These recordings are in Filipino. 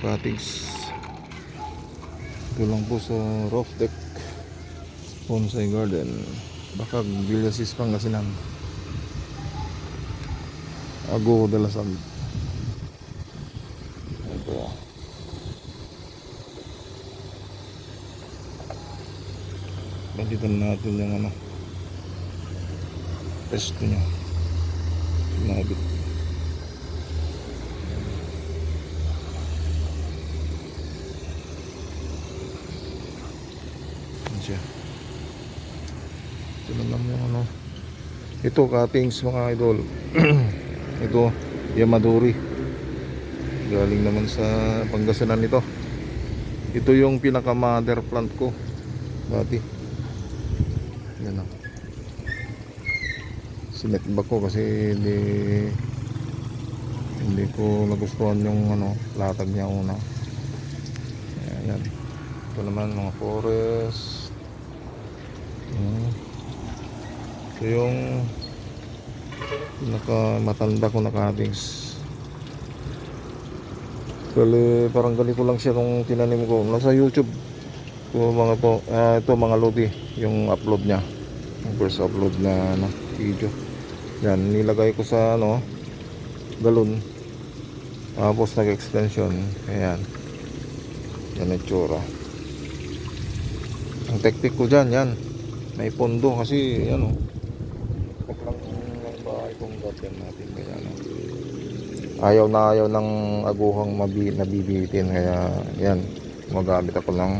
cuttings ito lang po sa roof deck bonsai garden. Baka Villasis Pangasinan. Ago de la Sal ito. Banditan natin yung ano Pesto niya. Sinabit Yan siya. Ito naman yung ano. Ito cuttings mga idol. Ito Yamadori. Galing naman sa Pangasinan ito Ito yung pinaka mother plant ko Dati. Yan ako Sinetback ko kasi hindi hindi ko nagustuhan yung ano latag niya una. Ayan. Ito naman mga forest Hmm. ito yung pinaka matanda ko na cuttings. Gali, parang ganito lang siya nung tinanim ko. Nasa youtube ito mga to ah, ito mga lodi yung upload niya. Yung first upload na ano, video. Yan nilagay ko sa ano galon. Tapos nag extension ayan. Yan ang tsura ang teknik ko dyan yan may pondo kasi ano wag lang ng bahay kong garden natin kaya ano ayaw na ayaw ng aguhang mabi, nabibitin kaya yan gumagamit ako ng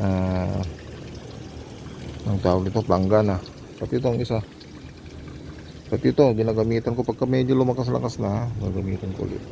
ah ang tawag dito planggana pati itong isa. Pati ito ginagamitan ko pagka medyo lumakas-lakas na gagamitan ko ulit